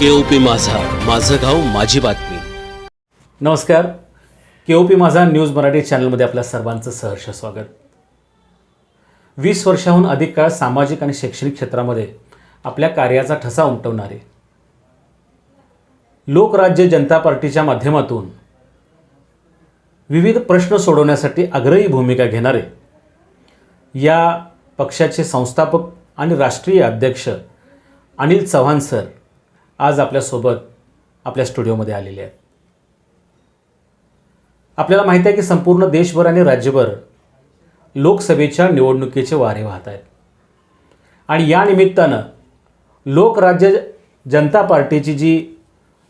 केओपी माझा. माझं गाव माझी बातमी. नमस्कार. केओपी माझा न्यूज मराठी चॅनलमध्ये आपल्या सर्वांचं सहर्ष स्वागत. वीस वर्षाहून अधिक काळ सामाजिक आणि शैक्षणिक क्षेत्रामध्ये आपल्या कार्याचा ठसा उमटवणारे. लोकराज्य जनता पार्टीच्या माध्यमातून विविध प्रश्न सोडवण्यासाठी आग्रही भूमिका घेणारे या पक्षाचे संस्थापक आणि राष्ट्रीय अध्यक्ष अनिल चव्हाण सर आज आपल्यासोबत आपल्या स्टुडिओमध्ये आलेले आहेत. आपल्याला माहिती आहे की संपूर्ण देशभर आणि राज्यभर लोकसभेच्या निवडणुकीचे वारे वाहत आहेत. आणि या निमित्तानं लोकराज्य जनता पार्टीची जी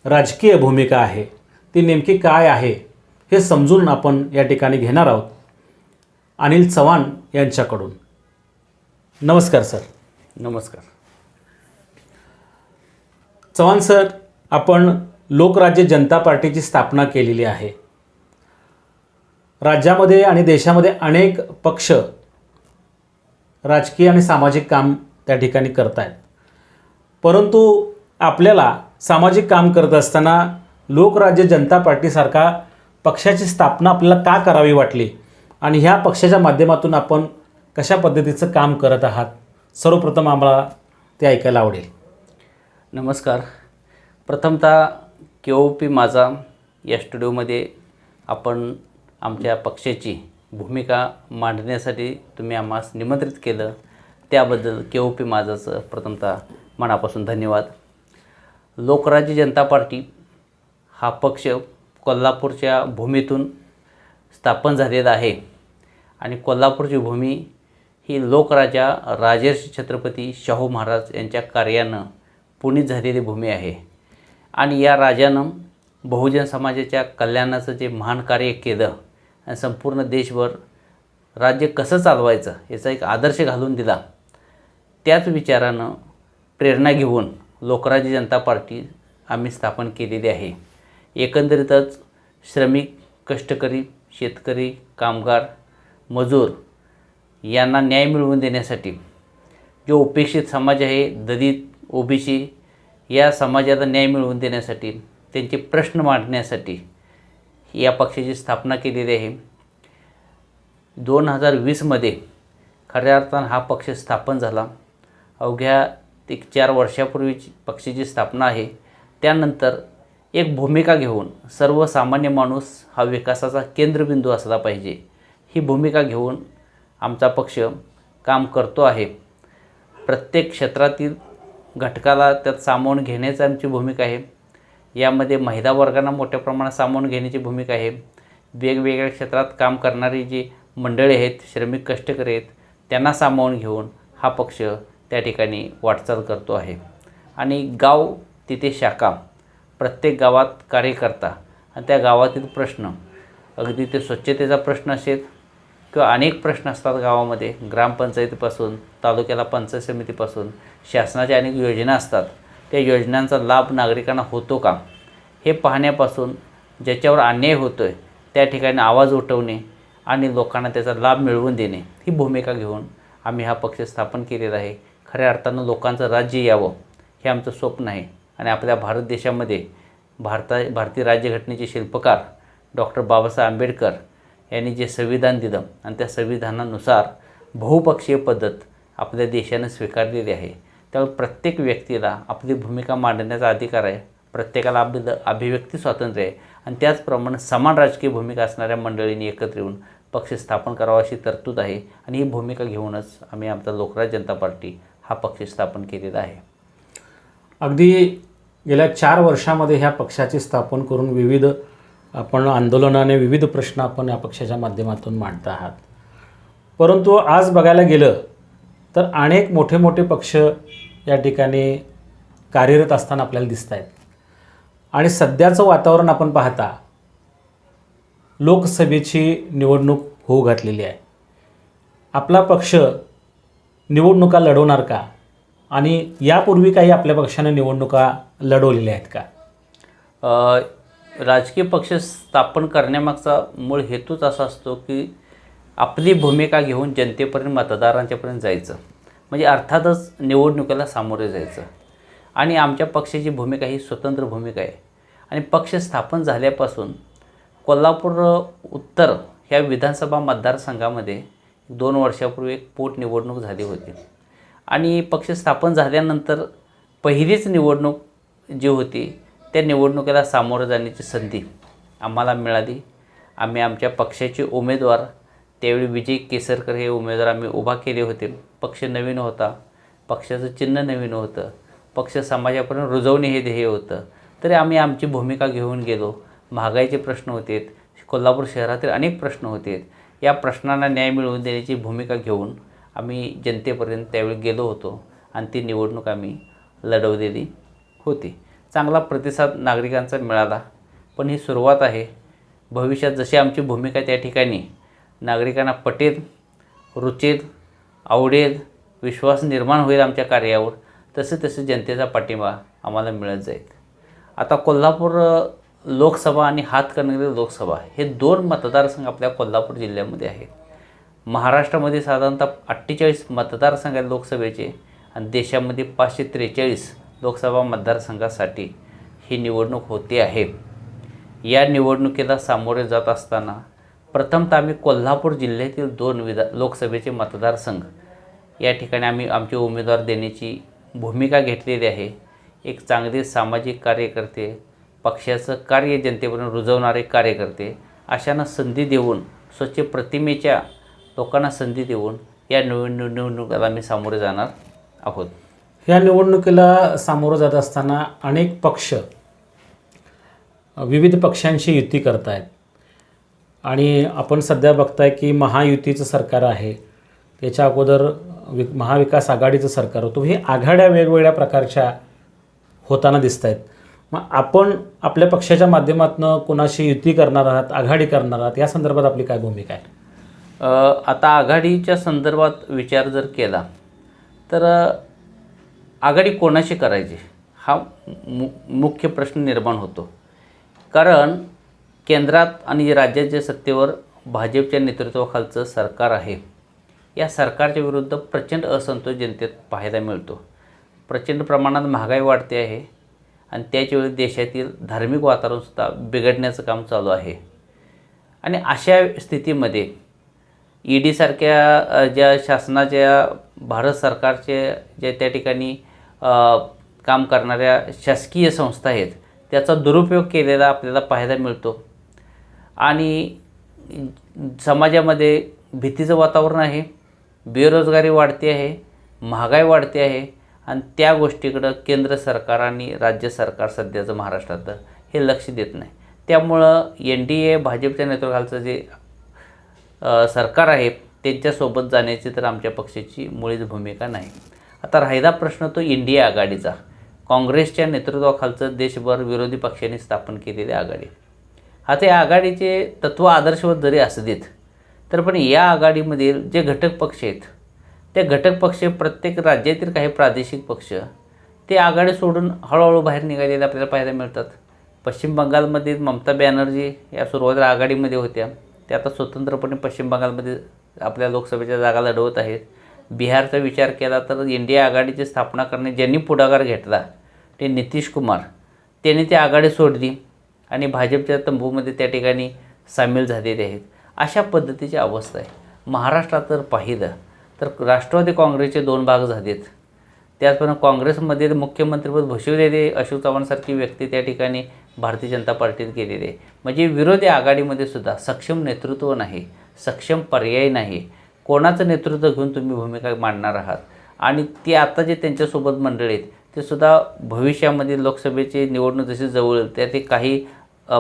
राजकीय भूमिका आहे ती नेमकी काय आहे हे समजून आपण या ठिकाणी घेणार आहोत. अनिल चव्हाण यांच्याकडून. नमस्कार सर. नमस्कार. चव्हाण सर आपण लोकराज्य जनता पार्टीची स्थापना केलेली आहे. राज्यामध्ये आणि देशामध्ये अनेक पक्ष राजकीय आणि सामाजिक काम त्या ठिकाणी करत आहेत परंतु आपल्याला सामाजिक काम करत असताना लोकराज्य जनता पार्टीसारखा पक्षाची स्थापना आपल्याला का करावी वाटली? आणि ह्या पक्षाच्या माध्यमातून आपण कशा पद्धतीचं काम करत आहात? सर्वप्रथम आम्हाला ते ऐकायला आवडेल. नमस्कार. प्रथमतः के ओ पी माझा या स्टुडिओमध्ये आपण आमच्या पक्षाची भूमिका मांडण्यासाठी तुम्ही आम्हास निमंत्रित केलं. त्याबद्दल के ओ पी माझाचं प्रथमतः मनापासून धन्यवाद. लोकराज्य जनता पार्टी हा पक्ष कोल्हापूरच्या भूमीतून स्थापन झालेला आहे आणि कोल्हापूरची भूमी ही लोकराजा राजर्षी छत्रपती शाहू महाराज यांच्या कार्यानं पुणित झालेली भूमी आहे. आणि या राजानं बहुजन समाजाच्या कल्याणाचं जे महान कार्य केलं आणि संपूर्ण देशभर राज्य कसं चालवायचं याचा एक आदर्श घालून दिला. त्याच विचारानं प्रेरणा घेऊन लोकराज्य जनता पार्टी आम्ही स्थापन केलेली आहे. एकंदरीतच श्रमिक कष्टकरी शेतकरी कामगार मजूर यांना न्याय मिळवून देण्यासाठी जो उपेक्षित समाज आहे दलित ओबीसी या समाजाला न्याय मिळवून देण्यासाठी त्यांचे प्रश्न मांडण्यासाठी या पक्षाची स्थापना केलेली आहे. दोन हजार वीसमध्ये खऱ्या अर्थानं हा पक्ष स्थापन झाला. अवघ्या एक चार वर्षापूर्वीची पक्षाची स्थापना आहे. त्यानंतर एक भूमिका घेऊन सर्वसामान्य माणूस हा विकासाचा केंद्रबिंदू असला पाहिजे. ही भूमिका घेऊन आमचा पक्ष काम करतो आहे. प्रत्येक क्षेत्रातील घटकाला त्यात सामावून घेण्याची आमची भूमिका आहे. यामध्ये महिला वर्गांना मोठ्या प्रमाणात सामावून घेण्याची भूमिका आहे. वेगवेगळ्या क्षेत्रात काम करणारी जी मंडळी आहेत श्रमिक कष्टकरी आहेत त्यांना सामावून घेऊन हा पक्ष त्या ठिकाणी वाटचाल करतो आहे. आणि गाव तिथे शाखा प्रत्येक गावात कार्यकर्ता आणि त्या गावातील प्रश्न अगदी ते स्वच्छतेचा प्रश्न असेल किंवा अनेक प्रश्न असतात गावामध्ये ग्रामपंचायतीपासून तालुक्याला पंचायत समितीपासून शासनाच्या अनेक योजना असतात. त्या योजनांचा लाभ नागरिकांना होतो का? हे पाहण्यापासून ज्याच्यावर अन्याय होतो आहे त्या ठिकाणी आवाज उठवणे आणि लोकांना त्याचा लाभ मिळवून देणे ही भूमिका घेऊन आम्ही हा पक्ष स्थापन केलेला आहे. खऱ्या अर्थानं लोकांचं राज्य यावं हे आमचं स्वप्न आहे. आणि आपल्या भारत देशामध्ये भारता भारतीय राज्यघटनेचे शिल्पकार डॉक्टर बाबासाहेब आंबेडकर यांनी जे संविधान दिलं आणि त्या संविधानानुसार बहुपक्षीय पद्धत आपल्या देशानं स्वीकारलेली आहे त्यामुळे प्रत्येक व्यक्तीला आपली भूमिका मांडण्याचा अधिकार आहे प्रत्येकाला आपलं अभिव्यक्ती स्वातंत्र्य आहे आणि त्याचप्रमाणे समान राजकीय भूमिका असणाऱ्या मंडळींनी एकत्र येऊन पक्ष स्थापन करावा अशी तरतूद आहे आणि ही भूमिका घेऊनच आम्ही आमचा लोकराज जनता पार्टी हा पक्ष स्थापन केलेला आहे. अगदी गेल्या चार वर्षामध्ये ह्या पक्षाची स्थापन करून विविध आपण आंदोलनाने विविध प्रश्न आपण या पक्षाच्या माध्यमातून मांडत आहात. परंतु आज बघायला गेलं तर अनेक मोठे मोठे पक्ष या ठिकाणी कार्यरत असताना आपल्याला दिसत आहेत. आणि सध्याचं वातावरण आपण पाहता लोकसभेची निवडणूक होऊ घातलेली आहे. आपला पक्ष निवडणुका लढवणार का? आणि यापूर्वी काही आपल्या पक्षाने निवडणुका लढवलेल्या आहेत का? राजकीय पक्ष स्थापन करण्यामागचा मूळ हेतूच असा असतो की आपली भूमिका घेऊन जनतेपर्यंत मतदारांच्यापर्यंत जायचं. म्हणजे अर्थातच निवडणुकीला सामोरे जायचं. आणि आमच्या पक्षाची भूमिका ही स्वतंत्र भूमिका आहे. आणि पक्ष स्थापन झाल्यापासून कोल्हापूर उत्तर ह्या विधानसभा मतदारसंघामध्ये दोन वर्षापूर्वी एक पोटनिवडणूक झाली होती. आणि पक्ष स्थापन झाल्यानंतर पहिलीच निवडणूक जी होती त्या निवडणुकीला सामोरं जाण्याची संधी आम्हाला मिळाली. आम्ही आमच्या पक्षाचे उमेदवार त्यावेळी विजय केसरकर हे उमेदवार आम्ही उभा केले होते. पक्ष नवीन होता. पक्षाचं चिन्ह नवीन होतं. पक्ष समाजापर्यंत रुजवणे हे ध्येय होतं. तरी आम्ही आमची भूमिका घेऊन गेलो. महागाईचे प्रश्न होते कोल्हापूर शहरातील अनेक प्रश्न होते या प्रश्नांना न्याय मिळवून देण्याची भूमिका घेऊन आम्ही जनतेपर्यंत त्यावेळी गेलो होतो आणि ती निवडणूक आम्ही लढवलेली होती. चांगला प्रतिसाद नागरिकांचा मिळाला. पण ही सुरुवात आहे. भविष्यात जशी आमची भूमिका त्या ठिकाणी नागरिकांना पटेल रुचेल आवडेल विश्वास निर्माण होईल आमच्या कार्यावर तसे तसे जनतेचा पाठिंबा आम्हाला मिळत जाईल. आता कोल्हापूर लोकसभा आणि हातकणंगले लोकसभा हे दोन मतदारसंघ आपल्या कोल्हापूर जिल्ह्यामध्ये आहेत. महाराष्ट्रामध्ये साधारणतः अठ्ठेचाळीस मतदारसंघ आहेत लोकसभेचे आणि देशामध्ये पाचशे त्रेचाळीस लोकसभा मतदारसंघासाठी ही निवडणूक होते आहे. या निवडणुकीला सामोरे जात असताना प्रथमतः आम्ही कोल्हापूर जिल्ह्यातील दोन विधा लोकसभेचे मतदारसंघ या ठिकाणी आम्ही आमचे उमेदवार देण्याची भूमिका घेतलेली आहे. एक चांगले सामाजिक कार्यकर्ते पक्षाचं कार्य जनतेपर्यंत रुजवणारे कार्यकर्ते अशांना संधी देऊन स्वच्छ प्रतिमेच्या लोकांना संधी देऊन या निवडणु निवडणुकीला आम्ही सामोरे जाणार आहोत. ह्या निवडणुकीला सामोरं जात असताना अनेक पक्ष विविध पक्षांशी युती करत आहेत आणि आपण सध्या बघताय की महायुतीचं सरकार आहे. त्याच्या अगोदर वि महाविकास आघाडीचं सरकार होतं. हे आघाड्या वेगवेगळ्या प्रकारच्या होताना दिसत आहेत मग आपण आपल्या पक्षाच्या माध्यमातून कोणाशी युती करणार आहात आघाडी करणार आहात या संदर्भात आपली काय भूमिका आहे? आता आघाडीच्या संदर्भात विचार जर केला तर आघाडी कोणाशी करायची? हा मु मुख्य प्रश्न निर्माण होतो. कारण केंद्रात आणि राज्याच्या सत्तेवर भाजपच्या नेतृत्वाखालचं सरकार आहे. या सरकारच्या विरुद्ध प्रचंड असंतोष जनतेत पाहायला मिळतो. प्रचंड प्रमाणात महागाई वाढते आहे आणि त्याच्यावेळी देशातील धार्मिक वातावरणसुद्धा बिघडण्याचं काम चालू आहे. आणि अशा स्थितीमध्ये ई डीसारख्या ज्या शासनाच्या भारत सरकारचे जे त्या ठिकाणी काम करणाऱ्या शासकीय संस्था आहेत त्याचा दुरुपयोग केलेला आपल्याला पाहायला मिळतो. आणि समाजामध्ये भीतीचं वातावरण आहे बेरोजगारी वाढते आहे महागाई वाढते आहे आणि त्या गोष्टीकडं केंद्र सरकार आणि राज्य सरकार सध्याचं महाराष्ट्रात हे लक्ष देत नाही. त्यामुळं एन डी ए भाजपच्या नेतृत्वाखालचं जे सरकार आहे त्यांच्यासोबत जाण्याची तर आमच्या पक्षाची मुळीच भूमिका नाही. आता राहिला प्रश्न तो इंडिया आघाडीचा. काँग्रेसच्या नेतृत्वाखालचं देशभर विरोधी पक्षांनी स्थापन केलेली आघाडी. आता या आघाडीचे तत्त्व आदर्शवत जरी असू देत तर पण या आघाडीमधील जे घटक पक्ष आहेत त्या घटक पक्ष प्रत्येक राज्यातील काही प्रादेशिक पक्ष ते आघाडी सोडून हळूहळू बाहेर निघालेले आपल्याला पाहायला मिळतात. पश्चिम बंगालमध्ये ममता बॅनर्जी या सुरुवातीला आघाडीमध्ये होत्या. त्या आता स्वतंत्रपणे पश्चिम बंगालमध्ये आपल्या लोकसभेच्या जागा लढवत आहेत. बिहारचा विचार केला तर इंडिया आघाडीची स्थापना करणे ज्यांनी पुढाकार घेतला ते नितीश कुमार. त्यांनी ती आघाडी सोडली आणि भाजपच्या तंबूमध्ये त्या ठिकाणी सामील झालेले आहेत. अशा पद्धतीची अवस्था आहे. महाराष्ट्रात जर पाहिलं तर राष्ट्रवादी काँग्रेसचे दोन भाग झालेत. त्याचप्रमाणे काँग्रेसमध्ये मुख्यमंत्रीपद भूषवलेले अशोक चव्हाणसारखी व्यक्ती त्या ठिकाणी भारतीय जनता पार्टीत गेलेली आहे. म्हणजे विरोधी आघाडीमध्ये सुद्धा सक्षम नेतृत्व नाही सक्षम पर्याय नाही. कोणाचं नेतृत्व घेऊन तुम्ही भूमिका मांडणार आहात? आणि ते आता जे त्यांच्यासोबत मंडळी आहेत ते सुद्धा भविष्यामध्ये लोकसभेची निवडणूक जशी जवळ त्या ते काही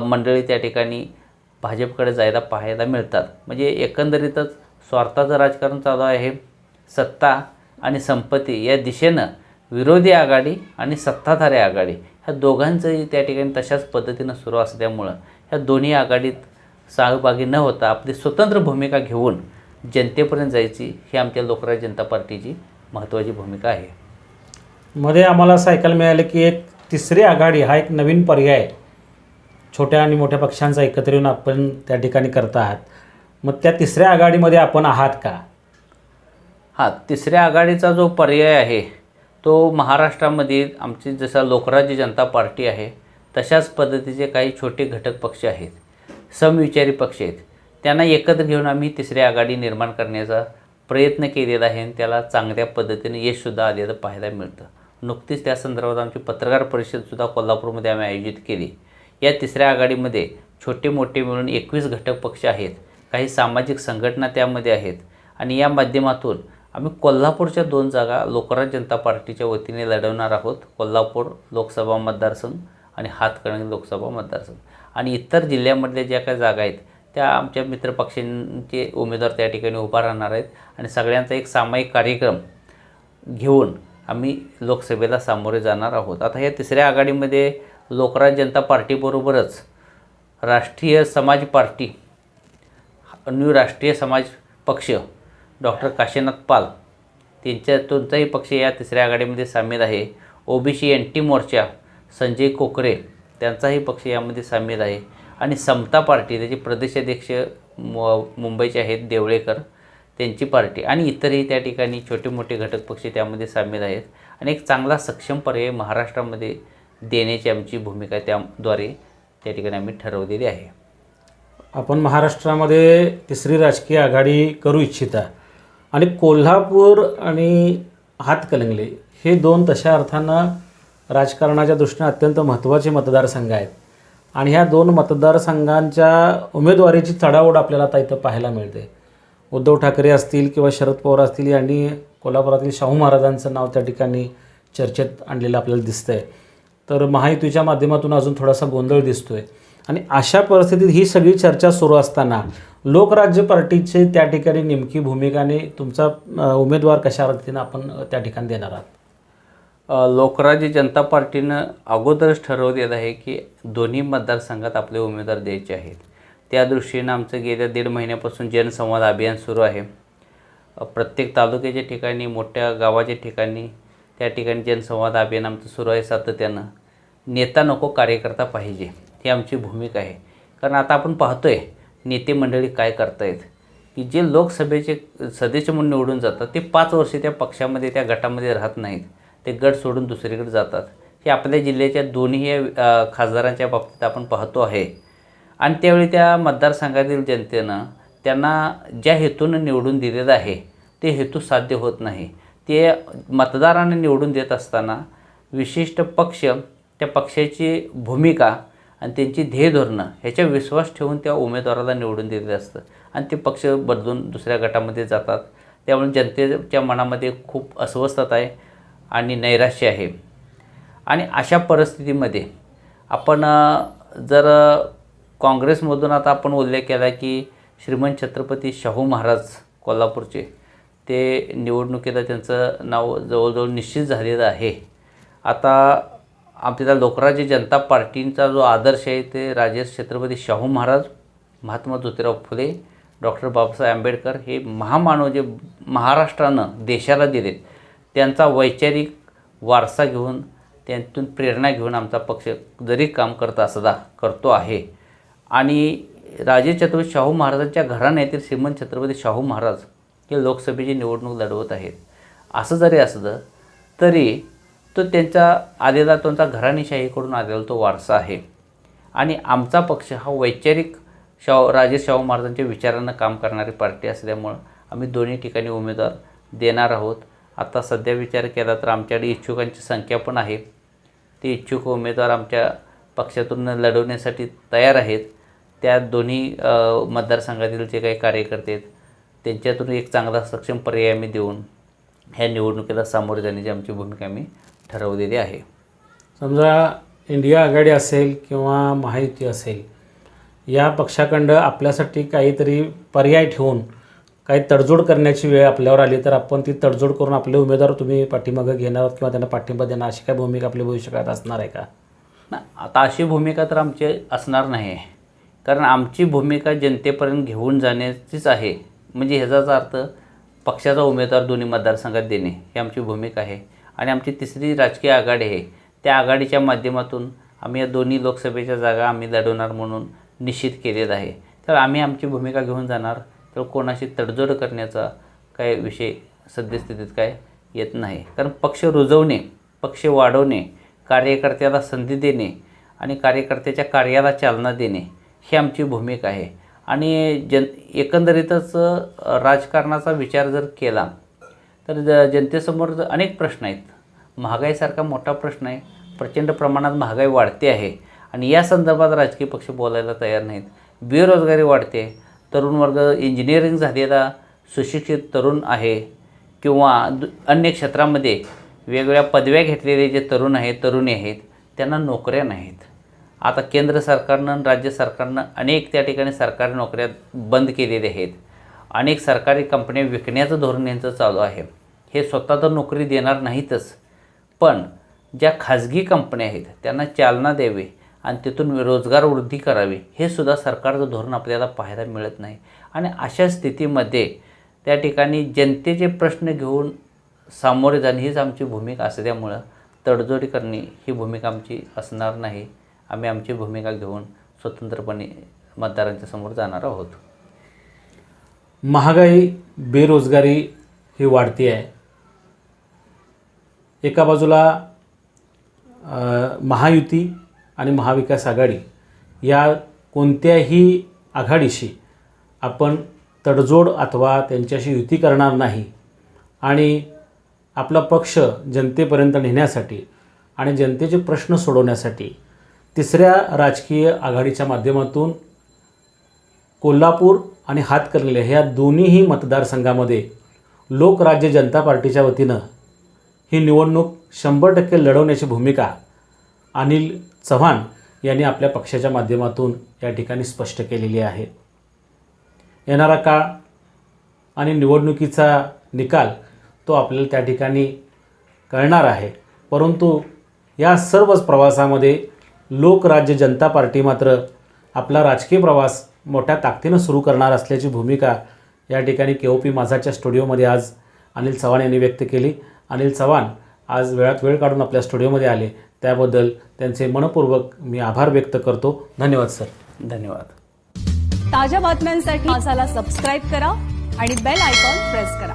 मंडळी त्या ठिकाणी भाजपकडे जायला पाहायला मिळतात. म्हणजे एकंदरीतच स्वार्थाचं राजकारण चालू आहे. सत्ता आणि संपत्ती या दिशेनं विरोधी आघाडी आणि सत्ताधारी आघाडी ह्या दोघांचंही त्या ठिकाणी तशाच पद्धतीनं सुरू असल्यामुळं ह्या दोन्ही आघाडीत सहभागी न होता आपली स्वतंत्र भूमिका घेऊन जनतेपर्यंत जायची ही आमच्या लोकराज जनता पार्टीची महत्त्वाची भूमिका आहे. मध्ये आम्हाला असं ऐकायला मिळालं की एक तिसरी आघाडी हा एक नवीन पर्याय छोट्या आणि मोठ्या पक्षांचा एकत्र येऊन आपण त्या ठिकाणी करत आहात. मग त्या तिसऱ्या आघाडीमध्ये आपण आहात का? हां तिसऱ्या आघाडीचा जो पर्याय आहे तो महाराष्ट्रामध्ये आमची जसा लोकराज्य जनता पार्टी आहे तशाच पद्धतीचे काही छोटे घटक पक्ष आहेत. समविचारी पक्ष आहेत. त्यांना एकत्र घेऊन आम्ही तिसरी आघाडी निर्माण करण्याचा प्रयत्न केलेला आहे आणि त्याला चांगल्या पद्धतीने यशसुद्धा आलेलं पाहायला मिळतं. नुकतीच त्या संदर्भात आमची पत्रकार परिषदसुद्धा कोल्हापूरमध्ये आम्ही आयोजित केली. या तिसऱ्या आघाडीमध्ये छोटे मोठे मिळून एकवीस घटक पक्ष आहेत. काही सामाजिक संघटना त्यामध्ये आहेत आणि या माध्यमातून आम्ही कोल्हापूरच्या दोन जागा लोकराज जनता पार्टीच्या वतीने लढवणार आहोत. कोल्हापूर लोकसभा मतदारसंघ आणि हातकणंगले लोकसभा मतदारसंघ. आणि इतर जिल्ह्यामधल्या ज्या काही जागा आहेत त्या आमच्या मित्रपक्षांचे उमेदवार त्या ठिकाणी उभा राहणार आहेत. आणि सगळ्यांचा एक सामायिक कार्यक्रम घेऊन आम्ही लोकसभेला सामोरे जाणार आहोत. आता या तिसऱ्या आघाडीमध्ये लोकराज जनता पार्टीबरोबरच राष्ट्रीय समाज पार्टी न्यू राष्ट्रीय समाज पक्ष डॉक्टर काशीनाथ पाल त्यांच्या त्यांचाही पक्ष या तिसऱ्या आघाडीमध्ये सामील आहे. ओबीसी एन टी मोर्चा संजय कोकरे त्यांचाही पक्ष यामध्ये सामील आहे. आणि समता पार्टी त्याचे प्रदेशाध्यक्ष मु मुंबईचे आहेत देवळेकर त्यांची पार्टी. आणि इतरही त्या ठिकाणी छोटे मोठे घटक पक्ष त्यामध्ये सामील आहेत. आणि एक चांगला सक्षम पर्याय महाराष्ट्रामध्ये देण्याची आमची भूमिका त्याद्वारे त्या ठिकाणी आम्ही ठरवलेली आहे. आपण महाराष्ट्रामध्ये तिसरी राजकीय आघाडी करू इच्छिता. आणि कोल्हापूर आणि हातकलंगले हे दोन तशा अर्थानं राजकारणाच्या दृष्टीने अत्यंत महत्त्वाचे मतदारसंघ आहेत. आणि ह्या दोन मतदारसंघांच्या उमेदवारीची चढाओढ आपल्याला आता इथं पाहायला मिळते. उद्धव ठाकरे असतील किंवा शरद पवार असतील यांनी कोल्हापुरातील शाहू महाराजांचं नाव त्या ठिकाणी चर्चेत आणलेलं आपल्याला दिसतं आहे तर महायुतीच्या माध्यमातून अजून थोडासा गोंधळ दिसतो आहे आणि अशा परिस्थितीत ही सगळी चर्चा सुरू असताना लोकराज्य पार्टीचे त्या ठिकाणी नेमकी भूमिकाने तुमचा उमेदवार कशा रीतीनं आपण त्या ठिकाणी देणार आहात? लोकराज्य जनता पार्टीनं अगोदरच ठरवलेलं आहे की दोन्ही मतदारसंघात आपले उमेदवार द्यायचे आहेत. त्या दृष्टीनं आमचं गेल्या दीड महिन्यापासून जनसंवाद अभियान सुरू आहे. प्रत्येक तालुक्याच्या ठिकाणी मोठ्या गावाच्या ठिकाणी त्या ठिकाणी जनसंवाद अभियान आमचं सुरू आहे सातत्यानं. नेता नको कार्यकर्ता पाहिजे ही आमची भूमिका आहे. कारण आता आपण पाहतो आहे नेते मंडळी काय करतायत. की जे लोकसभेचे सदस्य म्हणून निवडून जातात ते पाच वर्ष त्या पक्षामध्ये त्या गटामध्ये राहत नाहीत. ते गट सोडून दुसरीकडे जातात. हे आपल्या जिल्ह्याच्या दोन्ही खासदारांच्या बाबतीत आपण पाहतो आहे. आणि त्यावेळी त्या मतदारसंघातील जनतेनं त्यांना ज्या हेतूनं निवडून दिलेलं आहे ते हेतू साध्य होत नाही. ते मतदारांना निवडून देत असताना विशिष्ट पक्ष त्या पक्षाची भूमिका आणि त्यांची ध्येय धोरणं ह्याच्या विश्वास ठेवून त्या उमेदवाराला निवडून दिलेलं असतं. आणि ते पक्ष बदलून दुसऱ्या गटामध्ये जातात. त्यामुळे जनतेच्या मनामध्ये खूप अस्वस्थता आहे. आणि नैराश्य आहे. आणि अशा परिस्थितीमध्ये आपण जर काँग्रेसमधून आता आपण उल्लेख केला की श्रीमंत छत्रपती शाहू महाराज कोल्हापूरचे ते निवडणुकीला त्यांचं नाव जवळजवळ निश्चित झालेलं आहे. आता आपल्याला लोकराज्य जनता पार्टींचा जो आदर्श आहे ते राजे छत्रपती शाहू महाराज महात्मा ज्योतिराव फुले डॉक्टर बाबासाहेब आंबेडकर हे महामानव जे महाराष्ट्रानं देशाला दिलेत त्यांचा वैचारिक वारसा घेऊन त्यातून प्रेरणा घेऊन आमचा पक्ष जरी काम करत असदा करतो आहे. आणि राजे छत्रपती शाहू महाराजांच्या घराण्यातील श्रीमंत छत्रपती शाहू महाराज हे लोकसभेची निवडणूक लढवत आहेत. असं जरी असलं तरी तो त्यांचा आलेला त्यांचा घराणेशाहीकडून आलेला तो वारसा आहे. आणि आमचा पक्ष हा वैचारिक शाहू राजे शाहू महाराजांच्या विचारानं काम करणारी पार्टी असल्यामुळं आम्ही दोन्ही ठिकाणी उमेदवार देणार आहोत. आता सध्या विचार केला तर आमच्याकडे इच्छुकांची संख्या पण आहे. ते इच्छुक उमेदवार आमच्या पक्षातून लढवण्यासाठी तयार आहेत. त्या दोन्ही मतदारसंघातील जे काही कार्यकर्ते आहेत त्यांच्यातून एक चांगला सक्षम पर्याय आम्ही देऊन ह्या निवडणुकीला सामोरे जाण्याची आमची भूमिका आम्ही ठरवलेली आहे. समजा इंडिया आघाडी असेल किंवा महायुती असेल या पक्षाखंड आपल्यासाठी काहीतरी पर्याय ठेवून काही तडजोड करण्याची वेळ आपल्यावर आली तर आपण ती तडजोड करून आपले उमेदवार तुम्ही पाठीमागं घेणार आहात किंवा त्यांना पाठिंबा देणार अशी काय भूमिका आपल्या भविष्यकाळात असणार आहे का? ना आता अशी भूमिका तर आमची असणार नाही. कारण आमची भूमिका जनतेपर्यंत घेऊन जाण्याचीच आहे. म्हणजे ह्याचाच अर्थ पक्षाचा उमेदवार दोन्ही मतदारसंघात देणे ही आमची भूमिका आहे. आणि आमची तिसरी राजकीय आघाडी आहे. त्या आघाडीच्या माध्यमातून आम्ही या दोन्ही लोकसभेच्या जागा आम्ही लढवणार म्हणून निश्चित केलेलं आहे. तर आम्ही आमची भूमिका घेऊन जाणार. तर कोणाशी तडजोड करण्याचा काय विषय सद्यस्थितीत काय येत नाही. कारण पक्ष रुजवणे पक्ष वाढवणे कार्यकर्त्याला संधी देणे आणि कार्यकर्त्याच्या कार्याला चालना देणे ही आमची भूमिका आहे. आणि जन एकंदरीतच राजकारणाचा विचार जर केला तर ज जनतेसमोर अनेक प्रश्न आहेत. महागाईसारखा मोठा प्रश्न आहे. प्रचंड प्रमाणात महागाई वाढते आहे. आणि या संदर्भात राजकीय पक्ष बोलायला तयार नाहीत. बेरोजगारी वाढते. तरुण वर्ग इंजिनिअरिंग झालेला सुशिक्षित तरुण आहे किंवा दु अन्य क्षेत्रामध्ये वेगवेगळ्या पदव्या घेतलेले जे तरुण आहेत तरुणी आहेत त्यांना नोकऱ्या नाहीत. आता केंद्र सरकारनं आणि राज्य सरकारनं अनेक त्या ठिकाणी सरकारी नोकऱ्या बंद केलेल्या आहेत. अनेक सरकारी कंपन्या विकण्याचं धोरण यांचं चालू आहे. हे स्वतः तर नोकरी देणार नाहीतच पण ज्या खाजगी कंपन्या आहेत त्यांना चालना द्यावी आणि तिथून रोजगार वृद्धी करावी हे सुद्धा सरकारचं धोरण आपल्याला पाहायला मिळत नाही. आणि अशा स्थितीमध्ये त्या ठिकाणी जनतेचे प्रश्न घेऊन सामोरे जाणे हीच आमची भूमिका असल्यामुळं तडजोडी करणे ही भूमिका आमची असणार नाही. आम्ही आमची भूमिका घेऊन स्वतंत्रपणे मतदारांच्या समोर जाणार आहोत. महागाई बेरोजगारी ही वाढती आहे. एका बाजूला महायुती आणि महाविकास आघाडी या कोणत्याही आघाडीशी आपण तडजोड अथवा त्यांच्याशी युती करणार नाही आणि आपला पक्ष जनतेपर्यंत नेण्यासाठी आणि जनतेचे प्रश्न सोडवण्यासाठी तिसऱ्या राजकीय आघाडीच्या माध्यमातून कोल्हापूर आणि हातकर्ले ह्या दोन्हीही मतदारसंघामध्ये लोकराज्य जनता पार्टीच्या वतीनं ही निवडणूक शंभर टक्के लढवण्याची भूमिका अनिल चव्हाण यांनी आपल्या पक्षाच्या माध्यमातून या ठिकाणी स्पष्ट केलेली आहे. येणारा काळ आणि निवडणुकीचा निकाल तो आपल्याला त्या ठिकाणी कळणार आहे. परंतु या सर्वच प्रवासामध्ये लोकराज्य जनता पार्टी मात्र आपला राजकीय प्रवास मोठ्या ताकदीनं सुरू करणार असल्याची भूमिका या ठिकाणी के ओ पी माझाच्या स्टुडिओमध्ये आज अनिल चव्हाण यांनी व्यक्त केली. अनिल चव्हाण आज वेळात वेळ काढून आपल्या स्टुडिओमध्ये आले. त्याबद्दल त्यांचे मनपूर्वक मी आभार व्यक्त करतो. धन्यवाद सर. धन्यवाद. ताज्या बातम्यांसाठी माझाला सबस्क्राईब करा आणि बेल आयकॉन प्रेस करा.